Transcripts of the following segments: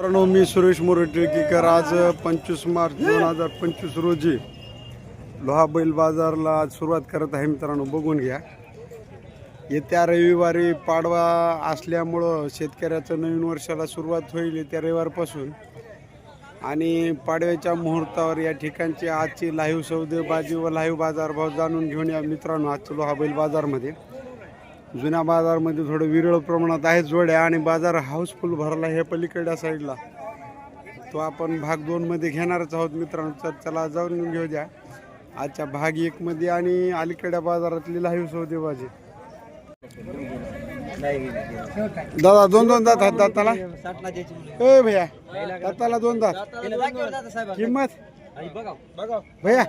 मित्रांनो मी सुरेश मोरटेकीकर आज पंचवीस मार्च दोन हजार पंचवीस रोजी लोहा बैल बाजारला आज सुरुवात करत आहे मित्रांनो बघून घ्या. येत्या रविवारी पाडवा असल्यामुळं शेतकऱ्याचं नवीन वर्षाला सुरुवात होईल येत्या रविवारपासून. आणि पाडव्याच्या मुहूर्तावर या ठिकाणची आजची लाईव्ह सौदेबाजी व लाईव्ह बाजारभाव जाणून घेऊन या मित्रांनो आजचं लोहा बैल बाजारमध्ये. जुन्या बाजारमध्ये थोडं विरळ प्रमाणात आहे जोड्या आणि बाजार हाऊसफुल भरला हे पलीकडल्या साईडला. तो आपण भाग दोनमध्ये घेणारच आहोत मित्रांनो. तर चला जाऊन घेऊ द्या. आजच्या भाग एकमध्ये आणि अलीकडच्या बाजारातली लाईव्ह सौदेबाजी दादा दोन दोन दात आहेत दाताला? ए भैया दाताला दोन दात. किंमत? भैया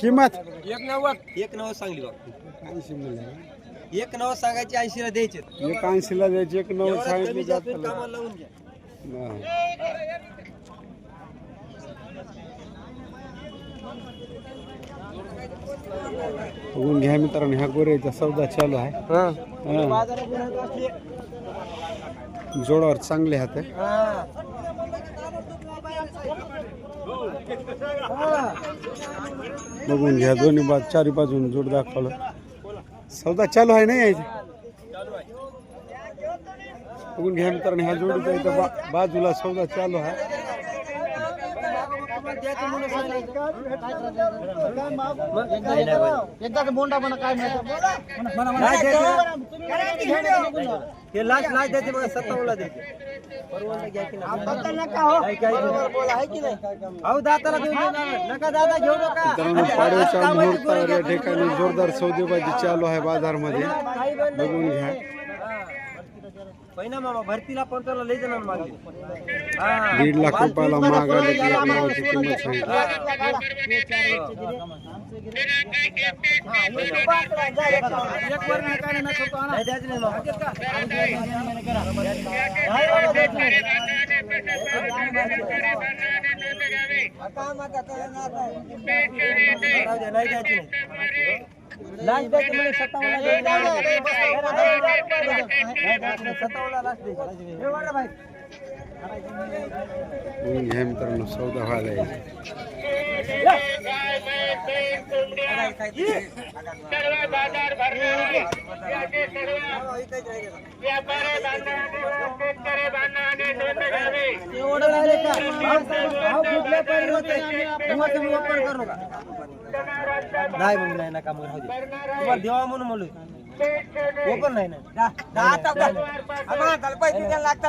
किंमत? एक नव्वद. एक नव्वद सांगली ऐंशी मिळाली. एक नव्वद सांगायची ऐंशीला द्यायचे एक ऐंशीला द्यायची एक नव्वद एवढं सांगितली कमी जास्त दाताला कामाला लावून घ्या नाही. बघून घ्या मित्रांनो ह्या गोऱ्याचा सौदा चालू आहे हा. बाजारात उन्हात असले. जोडावर चांगले हात आहे हा. बघून घ्या दोन्ही बाजू चारी बाजून जोड दाखवलं सौदा चालू आहे नाही यायचं बघून घ्या मित्रांनो ह्या जोडीचा इथं बा बाजूला सौदा चालू आहे एकदा बोंडा म्हणा काय लाच द्यायचं. हे लाच लाच द्यायचे बघा सत्तावन्नला द्यायचे पाडव्याच्या मुहूर्तावर या ठिकाणी जोरदार सौदेबाजी चालू आहे बाजारमध्ये. बघून घ्या पहिना मामा भरतीला पंचावन्न लय जणांना मागली हा. दीड लाख रुपयाला महाग आले की एक नावाची किंमत सांगितली नाही द्यायचं म्हणजे सत्तावन्नला द्यायची. नाही द्यायची. हे मित्रांनो सौदा व्हायला. एवढं लागले का? वापर करू नका. नाही मग नाही राहू दे. तुम्हाला देवा म्हणून म्हणलो ओपन नाही ना.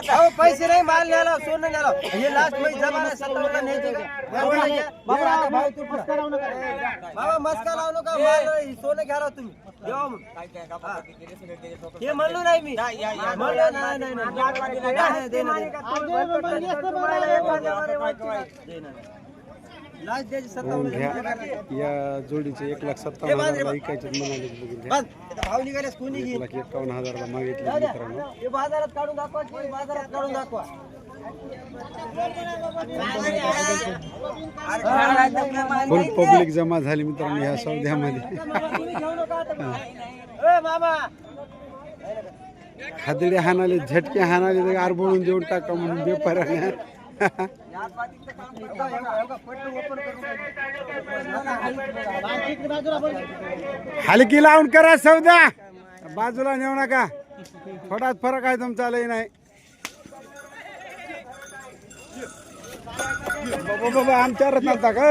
अहो, पैसे नाही माल न्यायला सोनं न्यायला. हे लास्टमध्ये जमाना सत्तावन्नला न्यायचे का? बाबा आता भाव तू पुढं. बाबा मस्का लावू नका. माल सोनं घ्या राव तुम्ही. देवा म्हणून. हा. हे म्हणलो नाही मी. म्हणलो नाही नाही नाही. नाही, दे ना, दे ना. दे ना. लास्ट द्यायची घ्या. सत्तावन्न या जोडीचे एक लाख सत्तावन्न हजारला ऐकायचे म्हणाले बघून घ्या. भाव निघाल्यास कोणी एक लाख एकावन्न हजारला मागितले. मित्रांनो. हे बाजारात काढून दाखवा बाजारात काढून दाखवा. फुल पब्लिक जमा झाली मित्रांनो ह्या सौद्यामध्ये. मामा. खादडे हाणाले झटके हाणाले आरबळून देऊन टाका म्हणून बेपाऱ्याने हलकी लावून करा सौदा. बाजूला नेऊ नका. थोडाच फरक आहे तुमचा लई नाही. बाबा बाबा आमच्या रत्नाचा का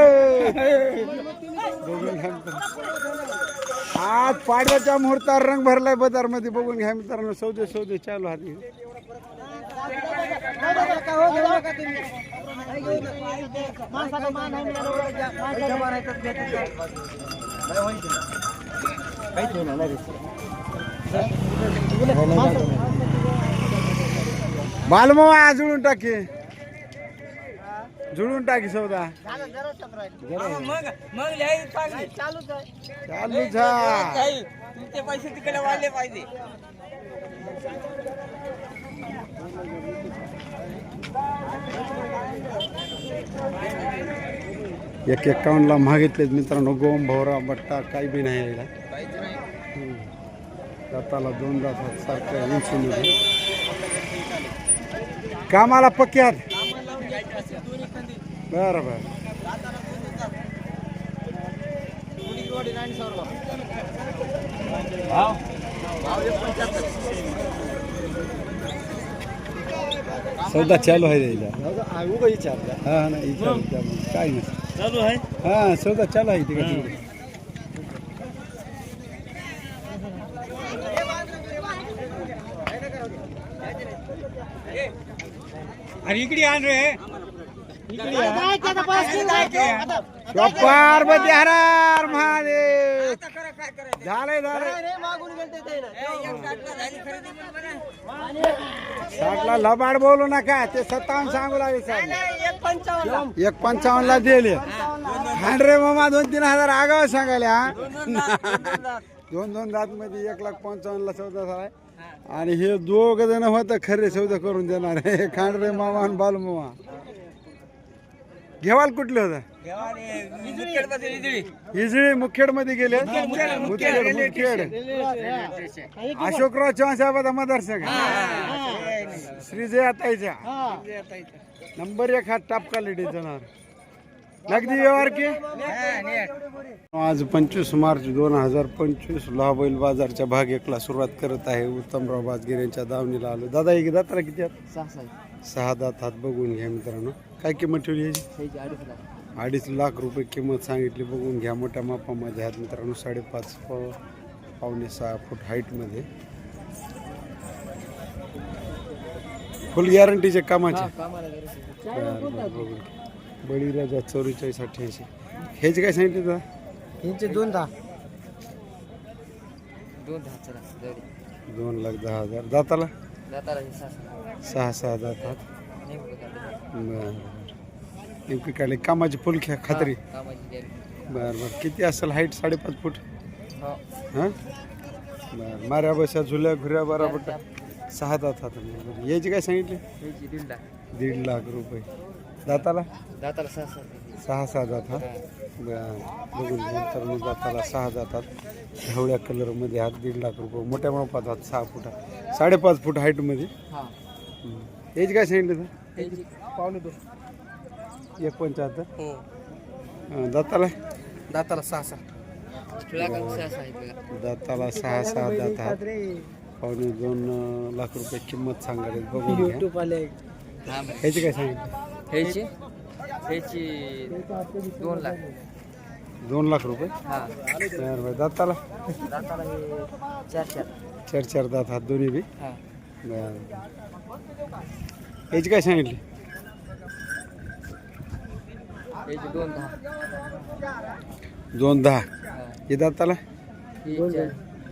बघून घ्या आज पाडव्याच्या मुहूर्तावर रंग भरलाय बाजारमध्ये. बघून घ्या मित्रांनो सौदे सौदे चालू हात बालमावा जुळून टाके. जुळून टाकी सौदा. चालूच हा तुमचे पैसे तिकडे वाढले पाहिजे. एक एकावन्नला मागितलेत मित्रांनो गोम भोवरा बट्टा काही बी नाही यायला. दाताला दोन दातात सारख्या उंचीमध्ये कामाला पक्क्यात बरं बरं. सौदा चालू आहे द्यायला उगा विचारलं हा त्यामुळे काय नाही. चालू आहे? हा सौदा चालू आहे तिकडे आणि इकडे आण रे. पार्वती हरार महादेव. झालंय झालंय. रे मागून गेलते ते ना. साठला लबाड बोलू नका ते सत्तावन्न सांगू लागले साहेब. एक पंचावन्न. ला दिले. हांड्रे मामा दोन तीन हजार आगाव सांगायला हा? दोन दोन दात मध्ये एक लाख पंचावन्न ला चौदा झालाय. आणि हे दोघ जण होत खरे सौदा करून देणार. खांडरे मामा आणि बालू मामा. घेवाल कुठले होता? इजळी मुखेडमध्ये गेले? मुखेड मुखेड. अशोकराव चव्हाण साहेबाचा मतदारसंघ श्रीजय आताईच्या नंबर एक हा टॉप क्वालिटी जाणार. नगदी व्यवहार की? आज पंचवीस मार्च दोन हजार पंचवीस लोहाबैल बाजारच्या भाग एकला सुरुवात करत आहे उत्तमराव बाजगिर यांच्या दावणीला आलो. दादा एक दाताला किती सहा दात हात बघून घ्या मित्रांनो. काय किंमत ठेवली याची? अडीच लाख. रुपये किंमत सांगितली. बघून घ्या मोठ्या मापामध्ये आहेत मित्रांनो साडेपाच पावणे सहा फूट हाईटमध्ये फुल गॅरंटीचे कामाचे. बघून. बळीराजा चौवेचाळीस अठ्ठ्याऐंशी ह्याचे काय सांगितले दादा यांचे दोन दहा. दोन दहा चला जाऊ दे. दोन लाख दहा हजार. दाताला. सहा सहा. दातात. बरं बरं. नेमकी काढली कामाची फुल ख्या खात्री. कामाची. बरं बरं. किती असेल हाईट साडेपाच फूट? हो. हां? बरं. माऱ्या बशा झुल्या घुऱ्या बराबर सहा दातात बरं. याची काय सांगितली? दीड लाख. दीड लाख रुपये. दाताला? जाताला सहा सहा. सहा सहा दातात बरं. बघून घ्या तर मग दाताला सहा दातात ढवळ्या कलरमध्ये हात दीड लाख रुपये. मोठ्या मापात हात सहा फुटा साडेपाच फूट हाईटमध्ये हा. हं. याची काय सांगितलं तर पावणे दोन. एक पंच्याहत्तर हो दाताला? दाताला सहा सहा. बघा. दाताला सहा सहा दात आहेत. पावणे दोन अं, लाख रुपये किंमत सांगायला बघून घ्या. ह्याची काय सांगितलं? ह्याची? ह्याची दोन लाख. दोन लाख रुपये? हा. बरं दाताला? दाताला हे चार चार. चार चार दात हात दोन्ही बी? हा. बरं याची काय सांगितली? दोन दहा. दोन दहा. हा. दाताला? ही चार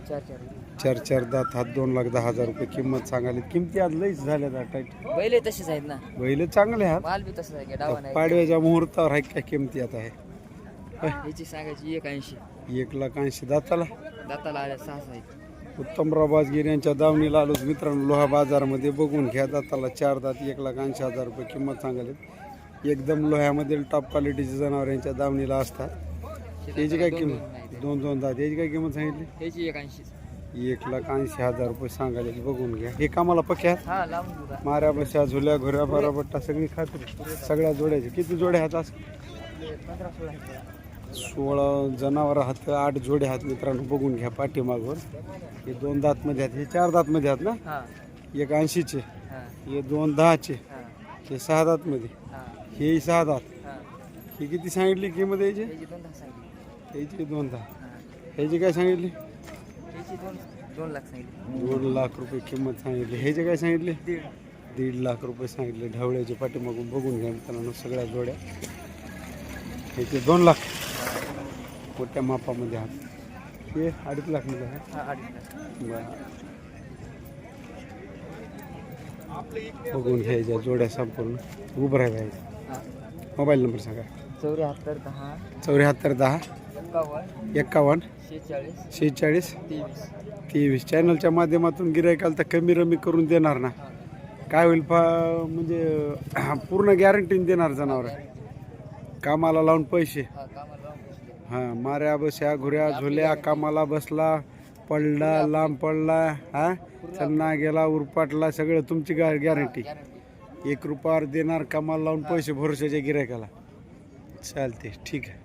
चार चार. चार चार दात हात दोन लाख दहा हजार रुपये किंमत सांगायला. किमती आज लईच झाल्या टाईट. बैल तसेच आहेत ना. बैल चांगले आहेत. माल बी तसंच आहे का डावा नाही पाडव्याच्या मुहूर्तावर आहे काय किमती आता आहे सांगायची एक ऐंशी. एक लाख ऐंशी. दाताला? दाताला आल्या सहा सहा आहेत. उत्तमराव बाजगिर यांच्या दावणीला आलोच मित्रांनो. लोहा बाजारमध्ये बघून घ्या दाताला चार दात एक लाख ऐंशी हजार रुपये किंमत सांगायला. एकदम लोह्यामधील टॉप क्वालिटीचे जनावर यांच्या दावणीला असतात. याची काय किंमत? दोन दोन दात याची काय किंमत सांगितली? एक ऐंशी. एक लाख ऐंशी हजार रुपये सांगायला बघून घ्या. हे कामाला पक्या हा? माऱ्या बशा झुल्या घुऱ्या बराबट्टा सगळी खात्री. सगळ्या जोड्याचे. किती जोडे आहेत असं पंधरा सोळा जनावर हात आठ जोडे हात मित्रांनो. बघून घ्या पाठीमागवर. हे दोन दातमध्ये आहेत. हे चार दातमध्ये आहेत ना? एक ऐंशीचे. हा. दोन दहाचे. हा. हे सहा दातमध्ये. हा सहा दात हा. किती सांगितली किंमत याची? ह्याची दोन दहा सांगितली. याची दोन दहा हा. ह्याची काय सांगितली? ह्याची दोन दोन लाख सांगितली. दोन लाख रुपये किंमत सांगितली. ह्याचे काय सांगितले? दीड. दीड लाख रुपये सांगितले. ढवळ्याच्या पाठीमागून बघून घ्या मित्रांनो सगळ्या जोड्या. ह्याचे दोन लाख. मोठ्या मापामध्ये आहात हे अडीच लाखमध्ये आहे. हा अडीच लाख. बरं. बघून घ्यायच्या जोड्या संपूर्ण. उभं राहायचं मोबाईल नंबर सांगा. चौऱ्याहत्तर दहा चौऱ्याहत्तर दहा एकावन्न एक्कावन्न शेहेचाळीस शेहेचाळीस तेवीस. तेवीस. चॅनलच्या माध्यमातून गिरायकाला तर कमी रमी करून देणार ना. काय होईल फा म्हणजे पूर्ण गॅरंटीने देणार जनावर. कामाला लावून पैसे. हा कामाला लावून बसले. हां माऱ्या बस्या घुऱ्या झुल्या कामाला बसला पडला लांब पडला हा? चन्ना गेला उरपाटला सगळं तुमची गॅरंटी गॅरंटी एक रुपयावर देणार कामाला लावून पैसे भरोशाच्या गिरायकाला. चालते ठीक आहे.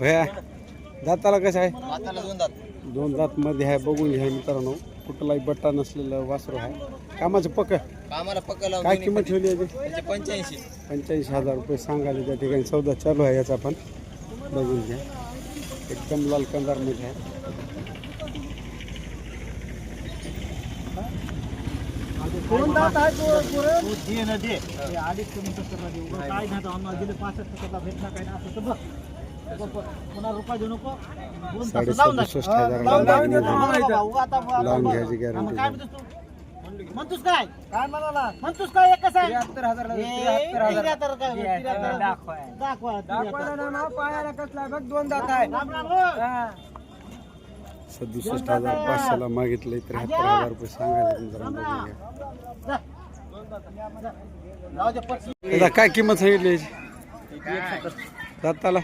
भया दाताला कसं आहे? दोन दात. मध्ये आहे बघून घ्या मित्रांनो. कुठलाही बट्टा नसलेलं वासरू आहे. कामाचं पक काय किंमत ठेवली आहे पंच्याऐंशी पंच्याऐंशी हजार रुपये सांगायला त्या ठिकाणी सौदा चालू आहे याचा पण. बघून घ्या. एकदम लाल कंदारमध्ये आहे. दोन दात आहे? तो- पुरण. साडे सदुसष्ट हजार लावून लावून देतो बाबा इथं. उगा आता लावून घ्यायची गॅरंटी म्हणतोस काय काय म्हणाला म्हणतोस काय? एक कसं आहे? त्र्याहत्तर हजार ए, त्र्याहत्तर हजार. त्र्याहत्तर काय? त्र्याहत्तर. दाखवा. दाखवा. दाखवायला ना नाव पायाला कसला बघ दोन दात आहे. राम राम हो. हा. सदुसष्ट हजार पाचशेला मागितले त्र्याहत्तर हजार रुपये सांगायला घ्या दे, पटली. दादा काय किंमत सांगितली? दाताला?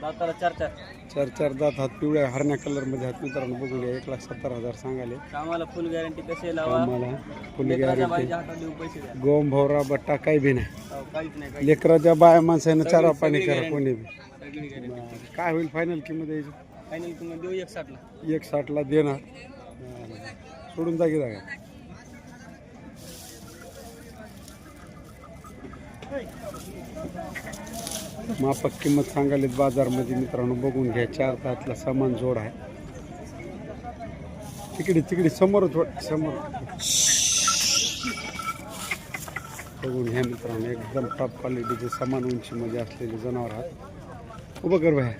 दाताला चार चार. चार चार दात हात पिवळ्या हरण्या कलरमध्ये हात मित्रांनो बघून घ्या एक लाख सत्तर हजार सांगाले. कामाला फुल गॅरंटी कसे लावा? आम्हाला फुल गॅरंटी गोम भवरा बट्टा काही बी नाही. हो, लेकराच्या बाया माणसानं चारा पाणी करा. कोणी बी. काय होईल फायनल किंमत यायची फायनल तुम्हाला देऊ एक साठला एक साठला देणार सोडून जा की जागा. माफक किंमत सांगालीत बाजारमध्ये मित्रांनो बघून घ्या चार तातला सामान जोड आहे. तिकडे तिकडे समोर समोर. बघून घ्या मित्रांनो एकदम टॉप क्वालिटीचे समान उंचीमध्ये असलेले जनावर आहात. उभं कर बाय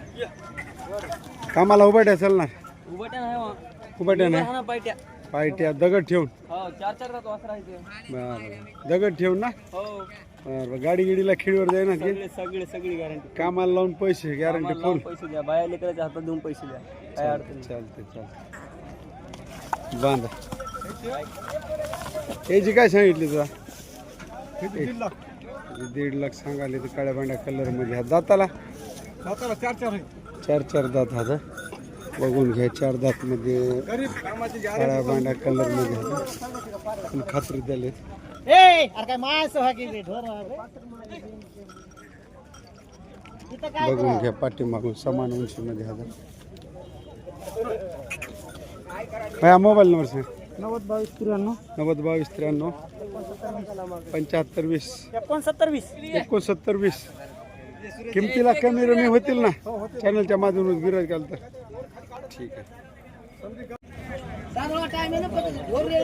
कामाला उभाट्या चालणार उभट्या नाही ना. पायट्या. पायट्या दगड ठेवून. हो. बरं. दगड ठेवून ना. हो. बरं गाडी गिडीला खिडीवर जाईना की? सगळे सगळे सगळी गॅरंटी कामाला लावून पैसे गॅरंटी फुल पैसे द्या बाया लेकराच्या हातात देऊन पैसे द्या काय अडचण नाही. चालते चालते बांधा. याची काय सांगितली तुला? दीड लाख. सांगाले तर काळ्या भांड्या कलरमध्ये. ह्या दाताला? दाताला चार चार. चार चार दात हा? बघून घ्या चार दात मध्ये काळ्या भांड्या कलरमध्ये. फुल खात्री द्याले ए, अरे काय माणसं हा की रे, ढोरं हा रे. इथं काय बघून घ्या पाठीमागून समान उंचीमध्ये हजार. माझ्या मोबाईल नंबर सांग? नव्वद बावीस त्र्याण्णव. नव्वद बावीस त्र्याण्णव. पंच्याहत्तर वीस. एकोणसत्तर वीस. एकोणसत्तर वीस. किमतीला कमी रमी होतील ना? चॅनलच्या माध्यमातून गिराज घाल तर. ठीक आहे.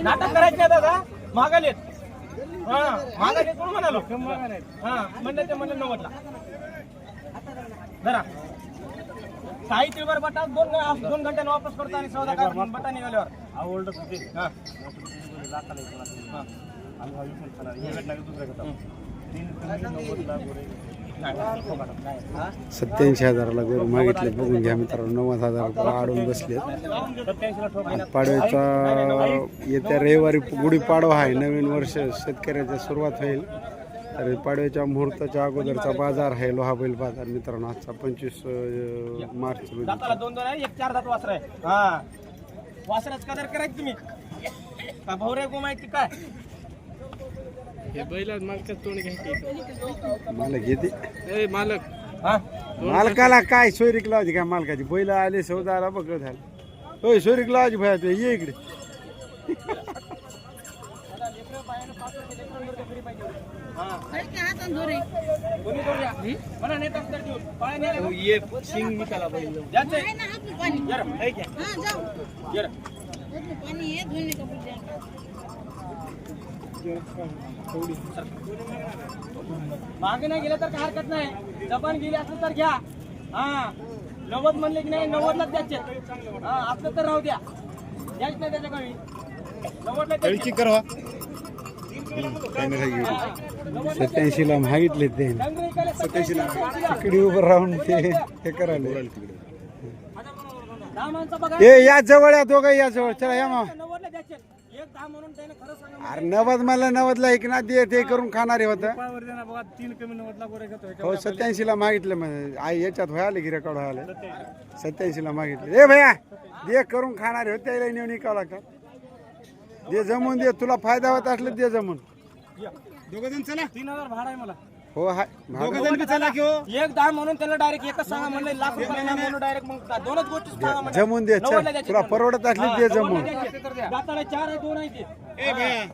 नाटक करायचे दादा मागाले हा मागाले कोण म्हणालो? हा म्हणलं ते म्हणलं नव्वदला. जरा साहित्य वर बटा दोन दोन घंट्याने वापस करतो आणि सौदा करा बटा निघाल्यावर आवडत होते हा. सत्याऐंशी हजाराला गोरू मागितले. बघून घ्या मित्रांनो नव्वद हजार रुपये आडून बसले पाडव्याचा येत्या रविवारी गुढीपाडवा आहे. नवीन वर्ष शेतकऱ्याच्या सुरुवात होईल. तर पाडव्याच्या मुहूर्ताच्या अगोदरचा बाजार आहे लोहाबैल बाजार. मित्रांनो आजचा पंचवीस मार्च रोजी. दोन दोन एक चार दात वासर आहे. हा वासराच कदर करायची तुम्ही का भवरे गो माहिती काय मला घेते हा मालकाला काय सोयरीक लावायची काय मालकाची बैल आले सौदाला बघत झालं होय सोयरीक लावायची भया तू ये इकडे ये शिंग निकाला बैल हे जरा मागे नाही गेलं तर काय हरकत नाही. जपान गेली असलं तर घ्या. हा. नव्वद म्हणले की नाही नव्वदलाच द्यायचे हा आपलं तर राहू द्या. द्यायच नाही त्याच्या कमी नव्वदला. सत्याऐंशी ला मागितले ते. डंगरी इकायला तिकडे उभं राहून ते हे करायला. या जवळ या दोघं या जवळ. चला या मामा. अरे नवद मला नवदला एक ना दे ते करून खाणारे होतं. तीन कमी नव्वदला गोरे हो सत्याऐंशी ला मागितलं मग आई याच्यात व्हायला की रेकॉर्ड व्हायला सत्याऐंशी. ला मागितलं. ए भैया दे करून खाणारे होते त्याला नेऊन इकावं लागतात दे जमून दे तुला फायदा होत असलं दे जमून. दोघ जण चला. तीन हजार भाडा आहे मला. हो हाय. महाग. एक दहा म्हणून त्याला डायरेक्ट एकच सांगा म्हणलं लाख रुपये नाही म्हणून डायरेक्ट मग दोनच गोष्टी सांगा म्हणलं. जमून दे नव्वदला चल. द्यायचे तुला. परवडत असली हा, ते नव्वदला जमून. द्यायचे. दाताला चार आहे दोन आहे ते. ए भैया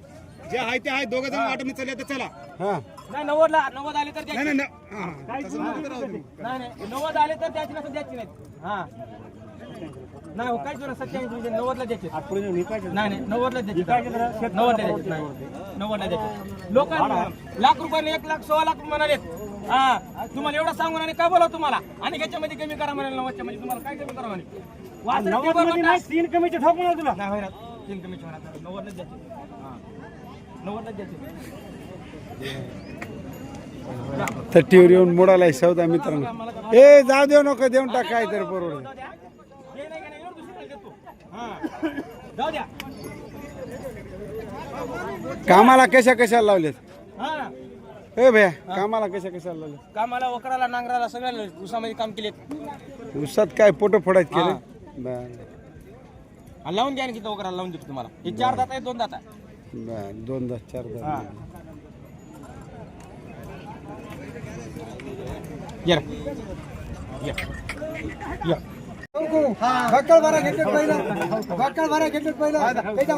जे आहे ते आहे दोघं जण वाटत चालले तर चला. हा. नाही नव्वदला नव्वद आले तर द्यायचे. नाही नाही. हा, तसं नको राहू दे. नाही नाही. नव्वद आले तर द्यायची नसेल द्यायची नाही हा. नाही हो काहीच नाही सत्याऐंशी म्हणजे नव्वदला द्यायचे नाही नाही नव्वदला द्यायचे नव्वदला द्यायचे नाही नव्वदला द्यायचे लोक लाख रुपयाने एक लाख सोळा लाख म्हणाले हा तुम्हाला एवढं सांगून आणि काय बोलाव तुम्हाला? आणि ह्याच्यामध्ये कमी करा म्हणाले नव्वदच्या मध्ये. तुम्हाला काय कमी करा म्हणे बरोबर? तीन कमीचे ठोक म्हणा तुला. नाही. तीन कमीचे होणार. नव्वदला द्यायचे हा. नव्वदला द्यायचे तर टीव्हीवर येऊन मोडालाय सौदा मित्रांनो. ए जाऊ देऊ नको देऊन टाक काय तर परवड जाऊ द्या. हे नाही का नाही, एवढं दुसरीकडे देतो. हा. जाऊ द्या. कामाला कशा कशाला लावलेत? हा. ए भैया कामाला कशा कशाला लावलेत? कामाला वकराला नांगराला सगळ्या उसामध्ये काम केले उसात काय पोटो फोडायत केले? बर. लावून द्या ना किती वकराला लावून देतो तुम्हाला. हे चार दात आहे दोन दात आहे बर दोन दस चार दस ये रे. ये. ये.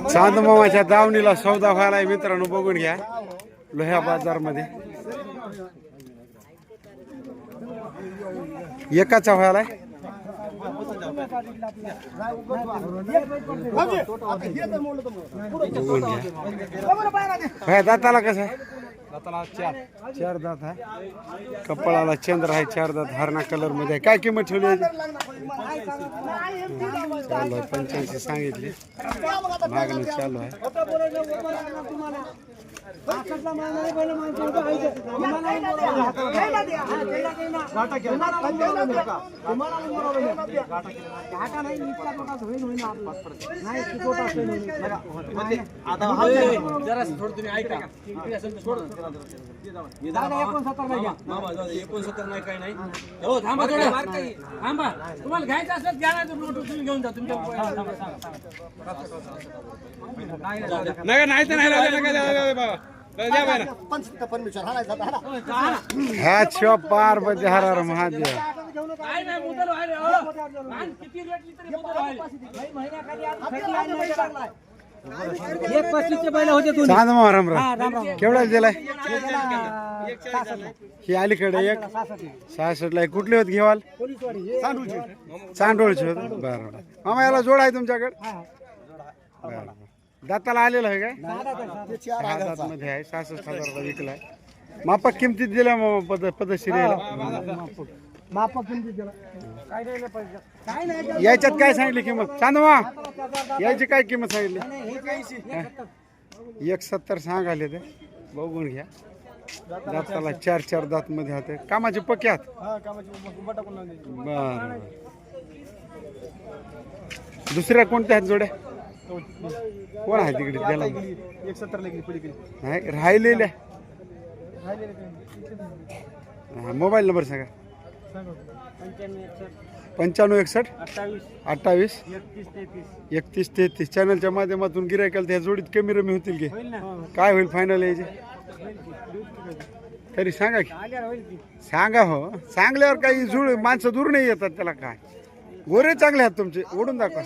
चांद मामाच्या दावणीला सौदा व्हायला मित्रांनो बघून घ्या. लोह्या बाजारमध्ये एकाचा व्हायला बघून घ्या. काय दाताला कसं चार. दात आहे. कपाळाला चंद्र आहे चार दात हरणा कलरमध्ये आहे. काय किंमत ठेवली चालू आहे पंच्याऐंशी सांगितली. मागणी चालू आहे. जरा थोडं तुम्ही ऐका इकडे असेल तर सोडून एकोणसत्तर नाही काही नाही हो थांबा थोडं थांबा तुम्हाला घ्यायचं असलं घ्या नाही तुम्ही घेऊन जा तुमच्या नाही नाही तर नाही बाबा. ह्या शिवा पार्वती हरार महादेव. काय नाही मुदल व्हायला हो. एक पस्तीसचे बैल होते तू. चांद राम राम. केवढा दिलाय? ही अलीकडे एक. सहासष्ट ला कुठले होत घेवाल? चांडोळचे होत. बरं बरं. मामा याला जोड आहे तुमच्याकडे? बरं. दाताला आलेला आहे काय? सहा दात मध्ये आहे सहासष्ट हजाराला विकलाय. मापा किमतीत दिल्या मामा पद पदश्री याच्यात काय सांगितली किंमत? चांदवा. याची काय किंमत सांगितली? एक सत्तर. सांगाले ते. बघून घ्या. दाताला चार चार दात मध्ये होते कामाचे पक्के आहात? बर. दुसऱ्या कोणत्या आहेत जोड्या? कोण आहे तिकडे? त्याला एक सत्तर पलीकडे नाही राहिलेल्या. हा, मोबाईल नंबर सांगा. पंच्याण्णव एकसष्ट अठ्ठावीस अठ्ठावीस एकतीस तेहतीस. एकतीस तेहतीस चॅनलच्या माध्यमातून गिरायकाला त्या जोडीत कमी रमी होतील की? होईल ना. काय होईल फायनल यायचे तरी सांगा की. आल्यावर होईल की. सांगा हो. सांगल्यावर काही जुळ माणसं दूर नाही येतात त्याला काय. गोरे चांगले आहेत तुमचे. ओढून दाखवा.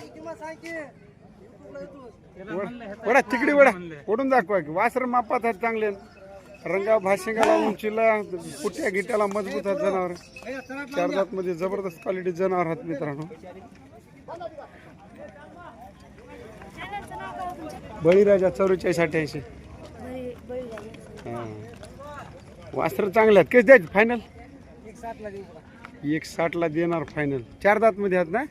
वडा तिकडी तिकडे ओढा ओढून दाखवा की. वासर मापात आहेत चांगले. रंगा भाशिंगाला उंचीला पुट्या गिट्याला मजबूत आहेत जनावर. चार दात मध्ये जबरदस्त क्वालिटी जनावर आहेत मित्रांनो. बळीराजा चौवेचाळीस अठ्ठ्याऐंशी. वास्त्र चांगले आहेत. कसे द्यायचे? फायनल एक साठला देणार फायनल चार दातमध्ये आहेत ना?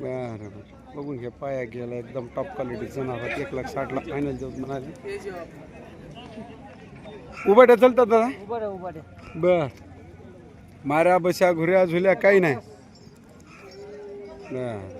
बरं बरं. बघून घ्या पाया गेला एकदम टॉप क्वालिटीचं जनावर एक लाख साठला फायनल देऊ म्हणाले. उभाट्या चलतात दादा. उभं बर. माऱ्या बशा घुऱ्या झुल्या काही नाही. बर.